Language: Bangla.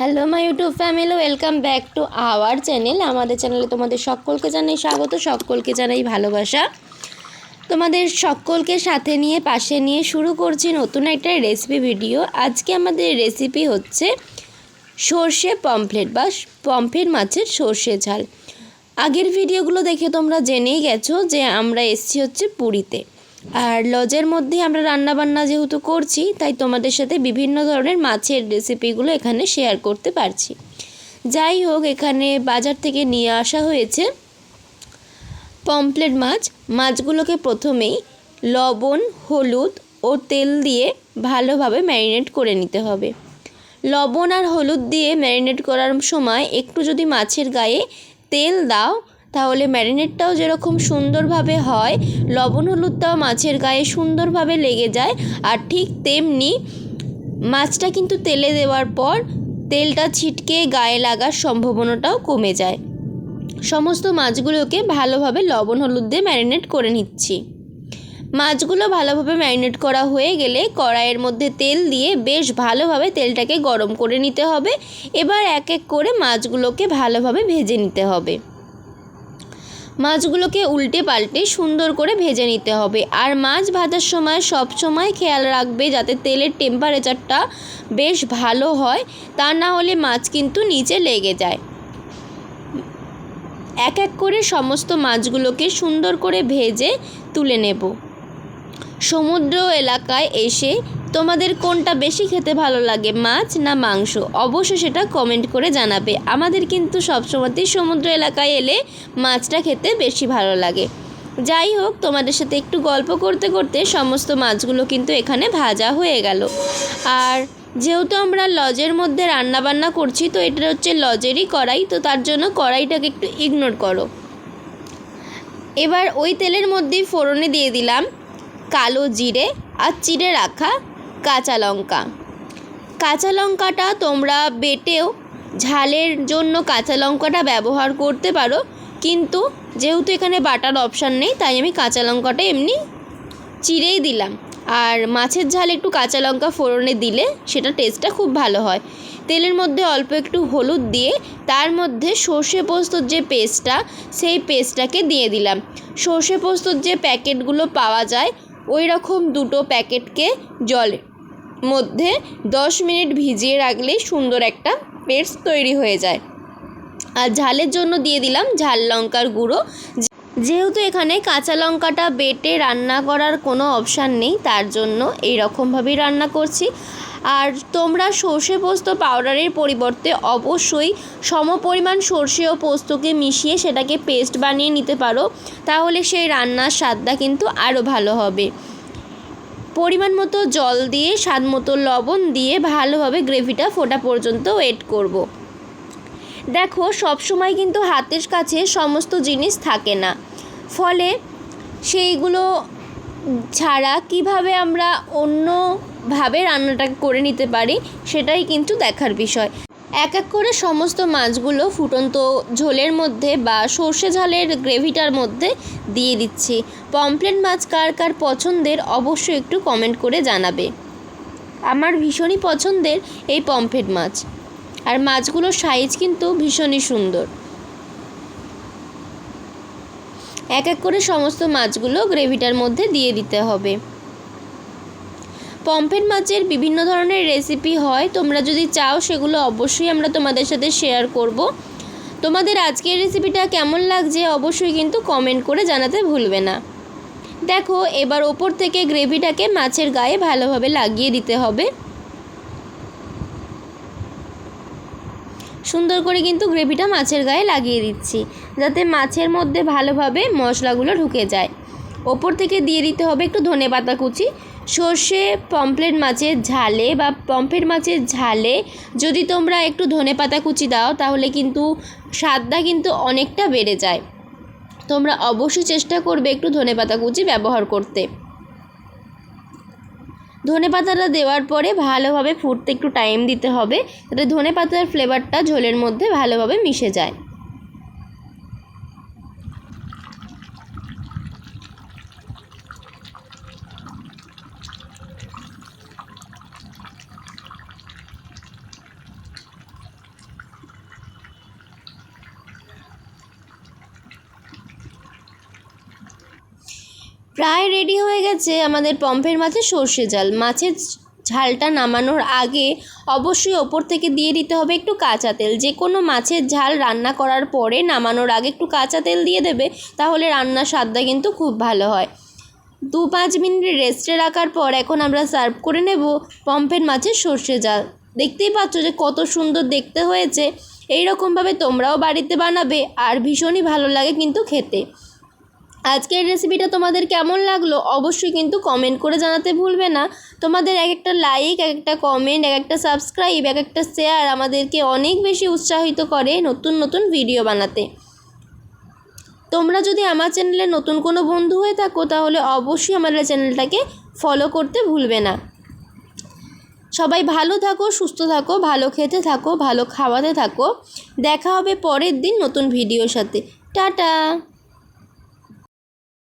Hello my YouTube family welcome back to our channel আমাদের চ্যানেলে তোমাদের সকলকে জানাই স্বাগত, সকলকে জানাই ভালোবাসা। তোমাদের সকলকে সাথে নিয়ে, পাশে নিয়ে শুরু করছি নতুন একটা রেসিপি ভিডিও আজকে আমাদের রেসিপি হচ্ছে সর্ষে পমফ্লেট বা পমফ্লেট মাছের সর্ষে ঝাল। আগের ভিডিওগুলো দেখে তোমরা জেনেই গেছো যে আমরা এসছি হচ্ছে পুরীতে। আর লজের মধ্যে আমরা রান্নাবান্না যেহেতু করছি, তাই তোমাদের সাথে বিভিন্ন ধরনের মাছের রেসিপিগুলো এখানে শেয়ার করতে পারছি। যাই হোক, এখানে বাজার থেকে নিয়ে আসা হয়েছে পমপ্লেট মাছ। মাছগুলোকে প্রথমেই লবণ, হলুদ ও তেল দিয়ে ভালোভাবে ম্যারিনেট করে নিতে হবে। লবণ আর হলুদ দিয়ে ম্যারিনেট করার সময় একটু যদি মাছের গায়ে তেল দাও তাহলে ম্যারিনেটটাও যেরকম সুন্দরভাবে হয়, লবণ হলুদটাও মাছের গায়ে সুন্দরভাবে লেগে যায়, আর ঠিক তেমনি মাছটা কিন্তু তেলে দেওয়ার পর তেলটা ছিটকে গায়ে লাগার সম্ভাবনাটাও কমে যায়। সমস্ত মাছগুলোকে ভালোভাবে লবণ হলুদ দিয়ে ম্যারিনেট করে নিচ্ছি। মাছগুলো ভালোভাবে ম্যারিনেট করা হয়ে গেলে কড়াইয়ের মধ্যে তেল দিয়ে বেশ ভালোভাবে তেলটাকে গরম করে নিতে হবে। এবার এক এক করে মাছগুলোকে ভালোভাবে ভেজে নিতে হবে। মাছগুলোকে উল্টে পাল্টে সুন্দর করে ভেজে নিতে হবে। আর মাছ ভাজার সময় সব সময় খেয়াল রাখবে যাতে তেলের টেম্পারেচারটা বেশ ভালো হয়, তা না হলে মাছ কিন্তু নিচে লেগে যায়। এক এক করে সমস্ত মাছগুলোকে সুন্দর করে ভেজে তুলে নেব। সমুদ্র এলাকায় এসে তোমাদের কোনটা বেশি খেতে ভালো লাগে, মাছ না মাংস? অবশ্যই সেটা কমেন্ট করে জানাবে। আমাদের কিন্তু সবসময়তেই সমুদ্র এলাকায় এলে মাছটা খেতে বেশি ভালো লাগে। যাই হোক, তোমাদের সাথে একটু গল্প করতে করতে সমস্ত মাছগুলো কিন্তু এখানে ভাজা হয়ে গেল। আর যেহেতু আমরা লজের মধ্যে রান্না বান্না করছি, তো এটা হচ্ছে লজেরই কড়াই, তো তার জন্য কড়াইটাকে একটু ইগনোর করো। এবার ওই তেলের মধ্যেই ফোড়নে দিয়ে দিলাম কালো জিরে আর চিড়ে রাখা কাঁচা লঙ্কা। কাঁচা লঙ্কাটা তোমরা বেটেও ঝালের জন্য কাঁচা লঙ্কাটা ব্যবহার করতে পারো। কিন্তু যেহেতু এখানে বাটার অপশান নেই, তাই আমি কাঁচা লঙ্কাটা এমনি চিড়েই দিলাম। আর মাছের ঝাল একটু কাঁচা লঙ্কা ফোড়নে দিলে সেটা টেস্টটা খুব ভালো হয়। তেলের মধ্যে অল্প একটু হলুদ দিয়ে তার মধ্যে সর্ষে পোস্তর যে পেস্টটা, সেই পেস্টটাকে দিয়ে দিলাম। সর্ষে পোস্তর যে প্যাকেটগুলো পাওয়া যায় ওই রকম দুটো প্যাকেটকে জলের মধ্যে দশ মিনিট ভিজিয়ে রাখলেই সুন্দর একটা পেস্ট তৈরি হয়ে যায়। আর ঝালের জন্য দিয়ে দিলাম ঝাল লঙ্কার গুঁড়ো। যেহেতু এখানে কাঁচা লঙ্কাটা বেটে রান্না করার কোনো অপশান নেই, তার জন্য এই রকমভাবেই রান্না করছি। আর তোমরা সর্ষে পোস্ত পাউডারের পরিবর্তে অবশ্যই সমপরিমাণ সর্ষে ও পোস্তকে মিশিয়ে সেটাকে পেস্ট বানিয়ে নিতে পারো। তাহলে সেই রান্নার স্বাদটা কিন্তু আরও ভালো হবে। পরিমাণ মতো জল দিয়ে, স্বাদ মতো লবণ দিয়ে ভালোভাবে গ্রেভিটা ফোটা পর্যন্ত ওয়েট করব। দেখো, সবসময় কিন্তু হাতের কাছে সমস্ত জিনিস থাকে না। ফলে সেইগুলো ছাড়া কীভাবে আমরা অন্যভাবে রান্নাটা করে নিতে পারি, সেটাই কিন্তু দেখার বিষয়। এক এক করে সমস্ত মাছগুলো ফুটন্ত ঝোলের মধ্যে বা সর্ষে ঝালের গ্রেভিটার মধ্যে দিয়ে দিচ্ছি। পমপ্লেট মাছ কার কার পছন্দের অবশ্যই একটু কমেন্ট করে জানাবে। আমার ভীষণই পছন্দের এই পমফ্লেট মাছ। আর মাছগুলোর সাইজ কিন্তু ভীষণই সুন্দর। এক এক করে সমস্ত মাছগুলো গ্রেভিটার মধ্যে দিয়ে দিতে হবে। পম্পেট মাছের বিভিন্ন ধরনের রেসিপি হয়, তোমরা যদি চাও সেগুলো অবশ্যই আমরা তোমাদের সাথে শেয়ার করব। তোমাদের আজকের রেসিপিটা কেমন লাগছে অবশ্যই কিন্তু কমেন্ট করে জানাতে ভুলবে না। দেখো, এবার ওপর থেকে গ্রেভিটাকে মাছের গায়ে ভালোভাবে লাগিয়ে দিতে হবে। সুন্দর করে কিন্তু গ্রেভিটা মাছের গায়ে লাগিয়ে দিচ্ছি, যাতে মাছের মধ্যে ভালোভাবে মশলাগুলো ঢুকে যায়। ওপর থেকে দিয়ে দিতে হবে একটু ধনে পাতা কুচি। সর্ষে পমপ্লেট মাছের ঝালে বা পমফ্লেট মাছের ঝালে যদি তোমরা একটু ধনে পাতা কুচি দাও তাহলে কিন্তু স্বাদটা কিন্তু অনেকটা বেড়ে যায়। তোমরা অবশ্যই চেষ্টা করবে একটু ধনে পাতা কুচি ব্যবহার করতে। ধনে পাতাটা দেওয়ার পরে ভালোভাবে ফুটতে একটু টাইম দিতে হবে। যাতে ধনে পাতার ফ্লেভারটা ঝোলের মধ্যে ভালোভাবে মিশে যায়। প্রায় রেডি হয়ে গেছে আমাদের পম্পের মাছে সর্ষে জাল। মাছের ঝালটা নামানোর আগে অবশ্যই ওপর থেকে দিয়ে দিতে হবে একটু কাঁচা তেল। যে কোনো মাছের ঝাল রান্না করার পরে নামানোর আগে একটু কাঁচা তেল দিয়ে দেবে, তাহলে রান্নার স্বাদটা কিন্তু খুব ভালো হয়। দু পাঁচ মিনিট রেস্টে রাখার পর এখন আমরা সার্ভ করে নেব পম্পের মাছের সর্ষে জাল। দেখতেই পাচ্ছ যে কত সুন্দর দেখতে হয়েছে। এই রকমভাবে তোমরাও বাড়িতে বানাবে আর ভীষণই ভালো লাগে কিন্তু খেতে। আজকের রেসিপিটা তোমাদের কেমন লাগল অবশ্যই কিন্তু কমেন্ট করে জানাতে ভুলবে না। তোমাদের এক একটা লাইক এক একটা কমেন্ট এক একটা সাবস্ক্রাইব এক একটা শেয়ার আমাদেরকে অনেক বেশি উৎসাহিত করে নতুন নতুন ভিডিও বানাতে। তোমরা যদি আমার চ্যানেলে নতুন কোনো বন্ধু হয়ে থাকো তাহলে অবশ্যই আমাদের চ্যানেলটাকে ফলো করতে ভুলবে না। সবাই ভালো থাকো, সুস্থ থাকো, ভালো খেতে থাকো, ভালো খাওয়াতে থাকো। দেখা হবে পরের দিন নতুন ভিডিওর সাথে। টাটা!